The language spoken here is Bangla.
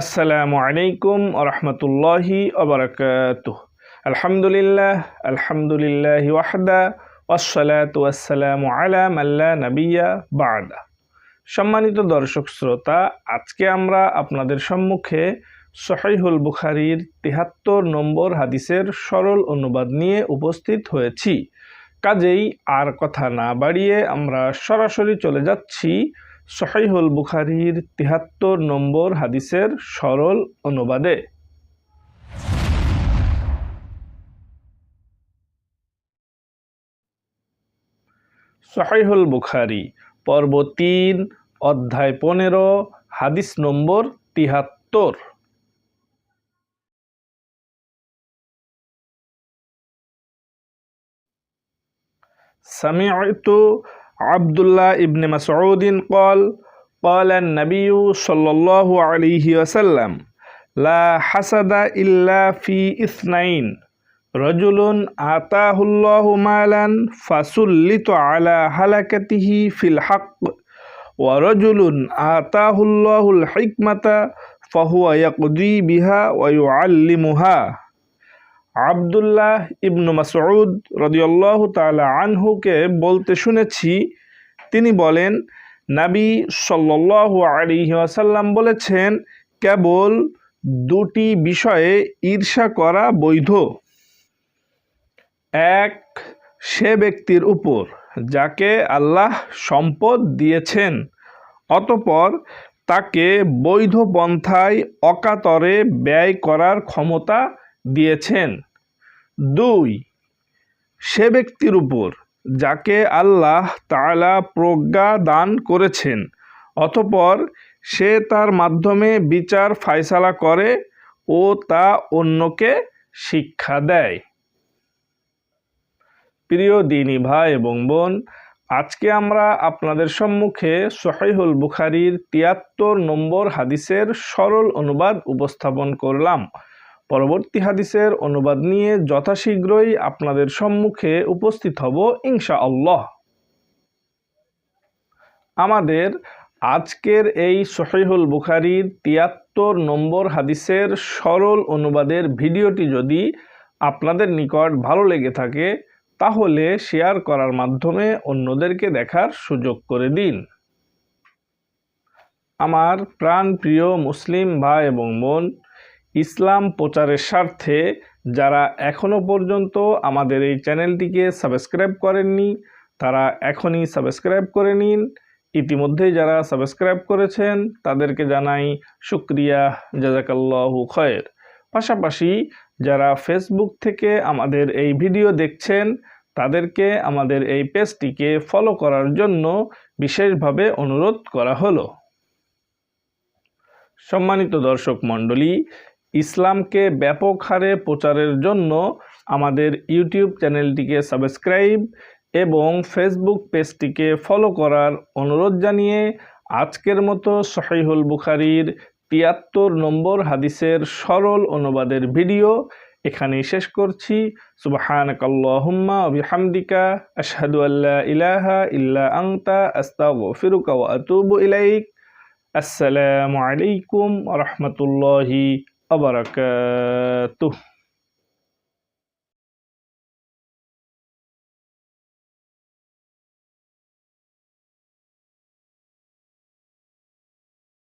আসসালামু আলাইকুম রহমতুল্লাহি অবরকাত আলহামদুলিল্লাহ আলহামদুলিল্লাহ ওয়াহদা ওয়াসসালাতু ওয়াসসালামু আলা মাল্লা নাবিয়া বাদা। সম্মানিত দর্শক শ্রোতা, আজকে আমরা আপনাদের সম্মুখে সহিহুল বুখারির তিহাত্তর নম্বর হাদিসের সরল অনুবাদ নিয়ে উপস্থিত হয়েছি। কাজেই আর কথা না বাড়িয়ে আমরা সরাসরি চলে যাচ্ছি সহিহুল বুখারির তিহাত্তর নম্বর হাদিসের সরল অনুবাদে। সহিহুল বুখারি, পর্ব তিন, অধ্যায় পনেরো, হাদিস নম্বর তিহাত্তর। সামিআতু عبد الله بن مسعود قال قال النبي صلى الله عليه وسلم لا حسد إلا في اثنين رجل آتاه الله مالا فسلط على هلكته في الحق ورجل آتاه الله الحكمة فهو يقضي بها ويعلمها আবদুল্লাহ ইবনু মাসউদ রদিয়াল্লাহ তালা আনহুকে বলতে শুনেছি, তিনি বলেন, নাবী সাল্লাহ আলিহাসাল্লাম বলেছেন, কেবল দুটি বিষয়ে ঈর্ষা করা বৈধ। এক, সে ব্যক্তির উপর যাকে আল্লাহ সম্পদ দিয়েছেন, অতপর তাকে বৈধ পন্থায় অকাতরে ব্যয় করার ক্ষমতা দিয়েছেন। দুই, সে ব্যক্তির উপর যাকে আল্লাহ তালা প্রজ্ঞা দান করেছেন, অতপর সে তার মাধ্যমে বিচার ফায়সালা করে ও তা অন্যকে শিক্ষা দেয়। প্রিয় দিনী ভাই এবং বোন, আজকে আমরা আপনাদের সম্মুখে সহিহুল বুখারির তিয়াত্তর নম্বর হাদিসের সরল অনুবাদ উপস্থাপন করলাম। পরবর্তী হাদিসের অনুবাদ নিয়ে যথাশীঘ্রই আপনাদের সম্মুখে উপস্থিত হব ইনশা আল্লাহ আমাদের আজকের এই সহিহুল বুখারির তিয়াত্তর নম্বর হাদিসের সরল অনুবাদের ভিডিওটি যদি আপনাদের নিকট ভালো লেগে থাকে, তাহলে শেয়ার করার মাধ্যমে অন্যদেরকে দেখার সুযোগ করে দিন। আমার প্রাণ প্রিয় মুসলিম ভাই এবং বোন ইসলাম প্রচারের স্বার্থে যারা এখনও পর্যন্ত আমাদের এই চ্যানেলটিকে সাবস্ক্রাইব করেননি, তারা এখনই সাবস্ক্রাইব করে নিন। ইতিমধ্যেই যারা সাবস্ক্রাইব করেছেন, তাদেরকে জানাই শুক্রিয়া, জাজাকাল্লাহু খয়ের। পাশাপাশি যারা ফেসবুক থেকে আমাদের এই ভিডিও দেখছেন, তাদেরকে আমাদের এই পেজটিকে ফলো করার জন্য বিশেষভাবে অনুরোধ করা হলো। সম্মানিত দর্শক মণ্ডলী ইসলামকে ব্যাপক হারে প্রচারের জন্য আমাদের ইউটিউব চ্যানেলটিকে সাবস্ক্রাইব এবং ফেসবুক পেজটিকে ফলো করার অনুরোধ জানিয়ে আজকের মতো সহিহুল বুখারির তিয়াত্তর নম্বর হাদিসের সরল অনুবাদের ভিডিও এখানেই শেষ করছি। সুবাহানকাল্লাহুম্মা বিহামদিকা, আশহাদু আল্লাহ ইলাহা ইল্লা আংতা আস্তাগফিরুকা ওয়া আতুবু ইলাইক। আসসালামু আলাইকুম রহমতুল্লাহি আবরকাতুহ